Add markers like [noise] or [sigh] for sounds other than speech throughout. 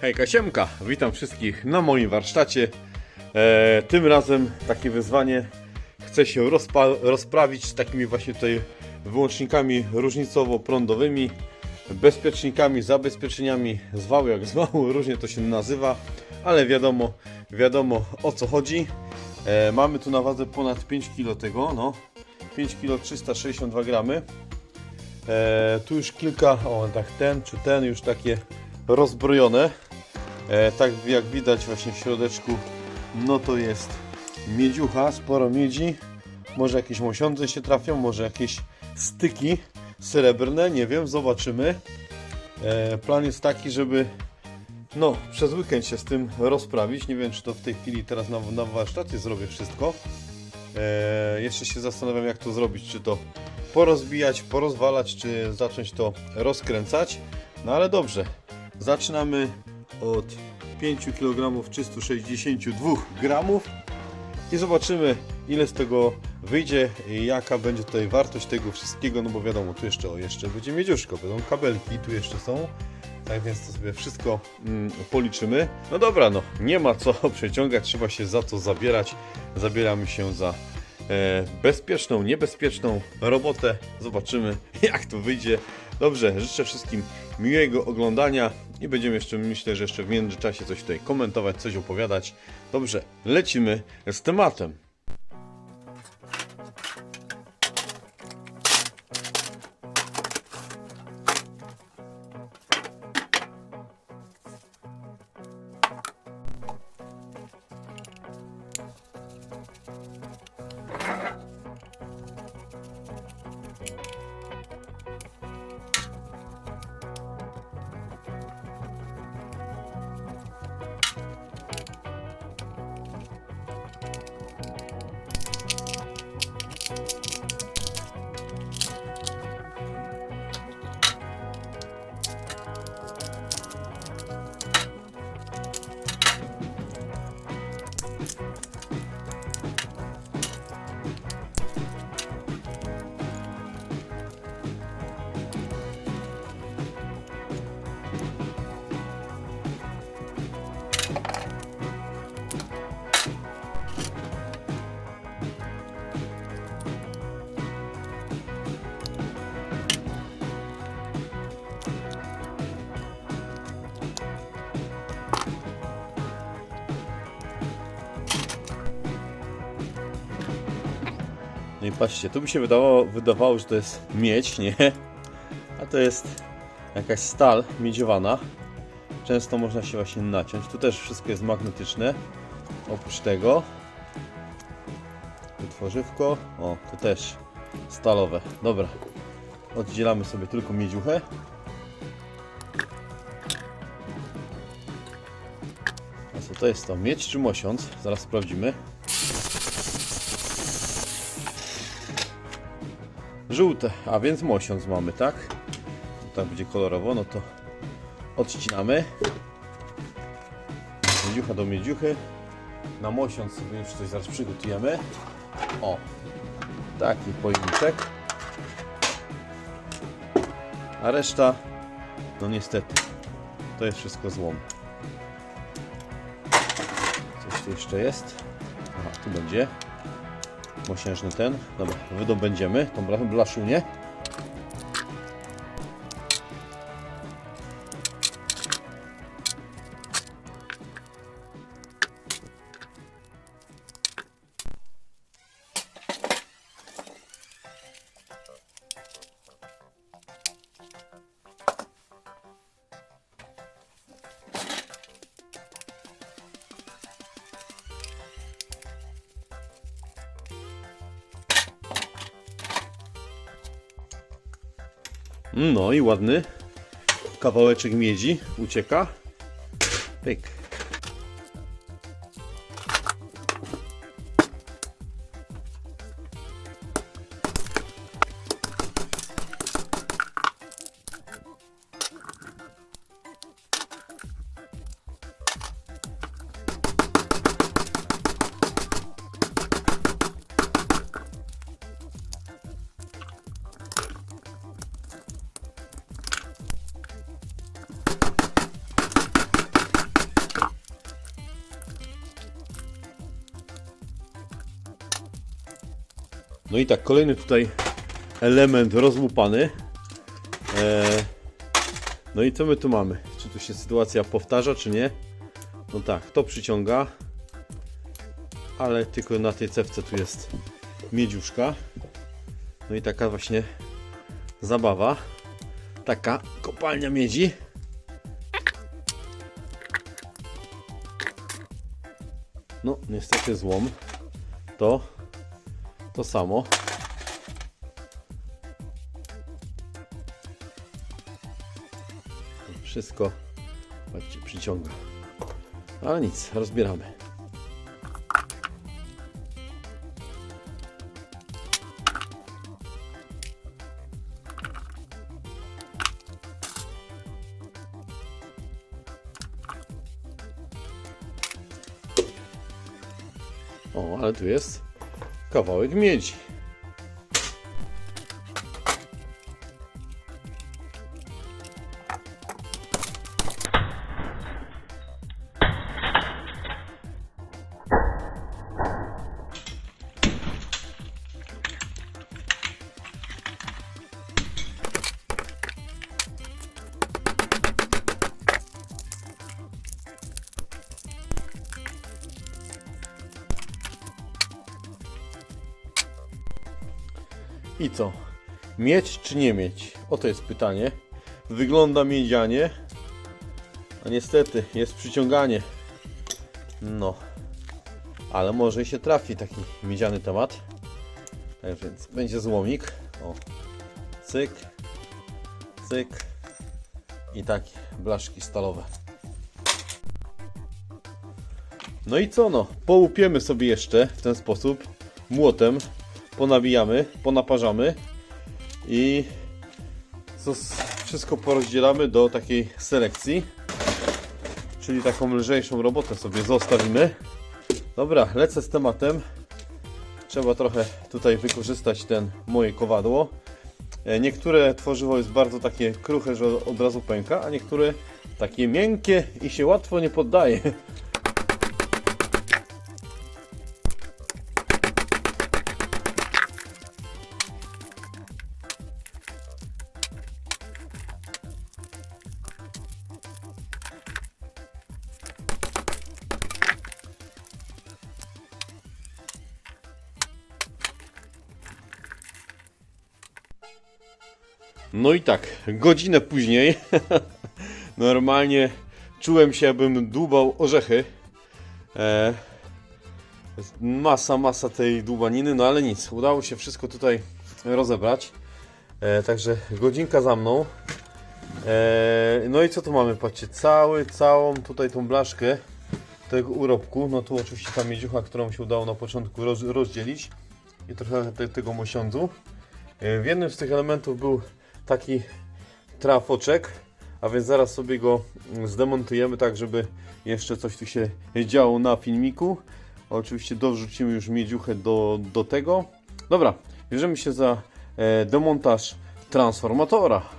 Hejka Siemka, witam wszystkich na moim warsztacie. E, tym razem takie wyzwanie chcę się rozprawić z takimi właśnie tutaj wyłącznikami różnicowo-prądowymi, bezpiecznikami, zabezpieczeniami, zwał jak zwał, [laughs] różnie to się nazywa, ale wiadomo, wiadomo o co chodzi. E, mamy tu na wadze ponad 5 kg tego, no 5 kg 362 gramy. E, tu już kilka, o tak ten czy ten już takie rozbrojone. E, tak jak widać właśnie w środeczku, no to jest miedziucha, sporo miedzi. Może jakieś mosiądze się trafią, może jakieś styki srebrne, nie wiem, zobaczymy. E, plan jest taki, żeby no, przez weekend się z tym rozprawić. Nie wiem, czy to w tej chwili teraz na, na warsztacie zrobię wszystko. E, jeszcze się zastanawiam, jak to zrobić. Czy to porozbijać, porozwalać, czy zacząć to rozkręcać. No ale dobrze. Zaczynamy od 5 kg 362 gramów i zobaczymy, ile z tego wyjdzie i jaka będzie tutaj wartość tego wszystkiego. No bo wiadomo, tu jeszcze, o, jeszcze będzie miedziuszko, będą kabelki, tu jeszcze są. Tak więc to sobie wszystko mm, policzymy. No dobra, no nie ma co [laughs] przeciągać, trzeba się za to zabierać. Zabieramy się za e, bezpieczną, niebezpieczną robotę. Zobaczymy, [laughs] jak to wyjdzie. Dobrze, życzę wszystkim miłego oglądania i będziemy jeszcze, myślę, że jeszcze w międzyczasie coś tutaj komentować, coś opowiadać. Dobrze, lecimy z tematem. No i patrzcie, tu by się wydawało, wydawało, że to jest miedź, nie? A to jest jakaś stal miedziowana. Często można się właśnie naciąć. Tu też wszystko jest magnetyczne. Oprócz tego tworzywko. O, to też stalowe. Dobra. Oddzielamy sobie tylko miedziuchę. A co to jest to? Miedź czy mosiąc? Zaraz sprawdzimy. Żółte, a więc mosiąc mamy, tak? Tak będzie kolorowo, no to odcinamy. Miedziucha do miedziuchy. Na mosiąc sobie już coś zaraz przygotujemy. O, taki pojemniczek. A reszta, no niestety, to jest wszystko złom. Coś tu jeszcze jest. Aha, tu będzie mosiężny ten. Dobra, wydobędziemy tą bla- blaszunię. No i ładny kawałeczek miedzi ucieka. Pyk. No i tak, kolejny tutaj element rozłupany. E, no i co my tu mamy? Czy tu się sytuacja powtarza, czy nie? No tak, to przyciąga. Ale tylko na tej cewce tu jest miedziuszka. No i taka właśnie zabawa. Taka kopalnia miedzi. No, niestety złom. To to samo. Wszystko, patrzcie, przyciąga. Ale nic, rozbieramy. O, ale tu jest kawałek miedzi. I co? Mieć czy nie mieć? Oto jest pytanie. Wygląda miedzianie, a niestety jest przyciąganie. No, ale może się trafi taki miedziany temat. Tak więc będzie złomik. O, cyk, cyk i takie blaszki stalowe. No i co no? Połupiemy sobie jeszcze w ten sposób młotem ponawijamy, ponaparzamy i wszystko porozdzielamy do takiej selekcji. Czyli taką lżejszą robotę sobie zostawimy. Dobra, lecę z tematem. Trzeba trochę tutaj wykorzystać ten moje kowadło. E, Niektóre tworzywo jest bardzo takie kruche, że od razu pęka, a niektóre takie miękkie i się łatwo nie poddaje. [laughs] No i tak, godzinę później [laughs] normalnie czułem się, jakbym dłubał orzechy. E, masa, masa tej dłubaniny, no ale nic, udało się wszystko tutaj rozebrać. E, także godzinka za mną. E, no i co tu mamy? Patrzcie, cały, całą tutaj tą blaszkę tego urobku. No tu oczywiście ta miedziucha, którą się udało na początku roz, rozdzielić. I trochę te, tego mosiądzu. E, W jednym z tych elementów był taki trafoczek, a więc zaraz sobie go zdemontujemy tak, żeby jeszcze coś tu się działo na filmiku. Oczywiście dorzucimy już miedziuchę do, do tego. Dobra, bierzemy się za e, demontaż transformatora.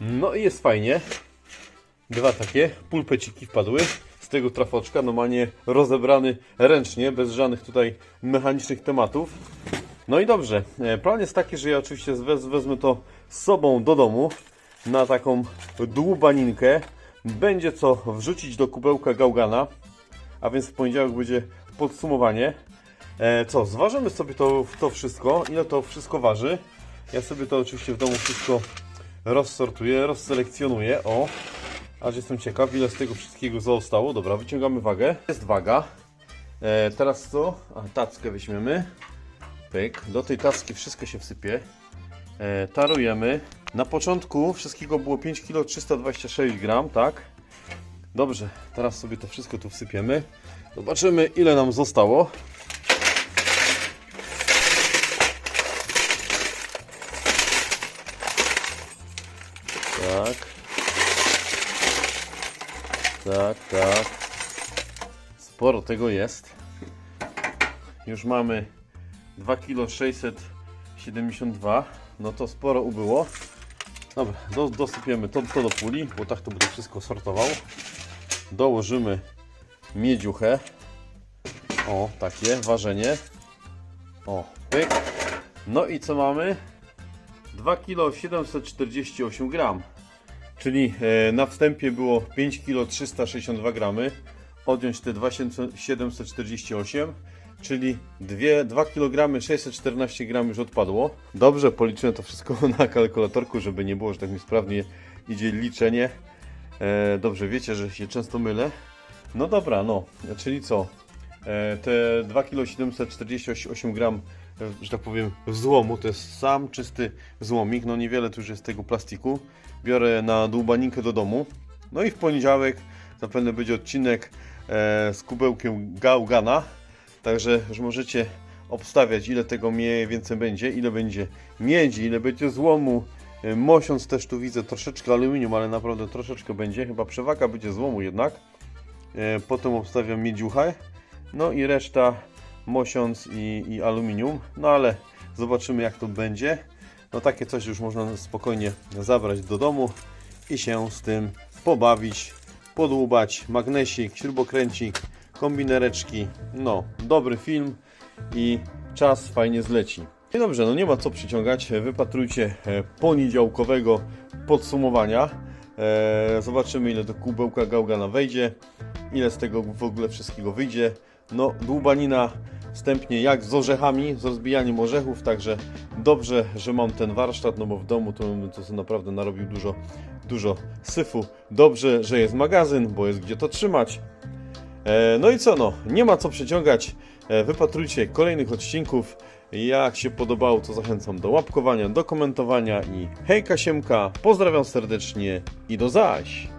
No i jest fajnie. Dwa takie pulpeciki wpadły z tego trafoczka, normalnie rozebrany ręcznie, bez żadnych tutaj mechanicznych tematów. No i dobrze, e, plan jest taki, że ja oczywiście wez, wezmę to z sobą do domu na taką dłubaninkę. Będzie co wrzucić do kubełka gałgana, a więc w poniedziałek będzie podsumowanie. E, co, zważymy sobie to, to wszystko, ile to wszystko waży. Ja sobie to oczywiście w domu wszystko rozsortuję, rozselekcjonuję. O, aż jestem ciekaw, ile z tego wszystkiego zostało. Dobra, wyciągamy wagę. Jest waga. E, teraz co? A, tackę weźmiemy. Pyk. Do tej tacki wszystko się wsypie. E, tarujemy. Na początku wszystkiego było 5 kg 326 gram, tak? Dobrze, teraz sobie to wszystko tu wsypiemy. Zobaczymy ile nam zostało. Tak, tak. Sporo tego jest. Już mamy 2 kg 672. No to sporo ubyło. Dobra, do, dosypiemy to, to do puli, bo tak to będę wszystko sortował. Dołożymy miedziuchę. O, takie ważenie. O, pyk. No i co mamy? 2 kg 748 gram. Czyli e, na wstępie było 5 kg 362 gramy. Odjąć te 2748, czyli 2, 2 kg 614 gram już odpadło. Dobrze, policzyłem to wszystko [laughs] na kalkulatorku, żeby nie było, że tak mi sprawnie idzie liczenie. E, dobrze, wiecie, że się często mylę. No dobra, no, czyli co? E, te 2 kg 748 gram, że tak powiem, złomu, to jest sam czysty złomik, no niewiele tu już jest tego plastiku. Biorę na dłubaninkę do domu. No i w poniedziałek zapewne będzie odcinek e, z kubełkiem Gaugana, także już możecie obstawiać ile tego mniej więcej będzie, ile będzie miedzi, ile będzie złomu. E, Mosiąc też tu widzę troszeczkę aluminium, ale naprawdę troszeczkę będzie, chyba przewaga będzie złomu jednak. E, Potem obstawiam miedziuchę. No i reszta mosiąc i, i aluminium. No ale zobaczymy jak to będzie. No takie coś już można spokojnie zabrać do domu i się z tym pobawić, podłubać, magnesik, śrubokręcik, kombinereczki. No, dobry film i czas fajnie zleci. I dobrze, no nie ma co przyciągać. Wypatrujcie e, poniedziałkowego podsumowania. E, zobaczymy ile do kubełka gałgana wejdzie, ile z tego w ogóle wszystkiego wyjdzie. No, dłubanina wstępnie jak z orzechami, z rozbijaniem orzechów, także dobrze, że mam ten warsztat, no bo w domu to, to naprawdę narobił dużo, dużo syfu. Dobrze, że jest magazyn, bo jest gdzie to trzymać. E, no i co no, nie ma co przeciągać. E, wypatrujcie kolejnych odcinków. Jak się podobało, to zachęcam do łapkowania, do komentowania i hejka siemka, pozdrawiam serdecznie i do zaś!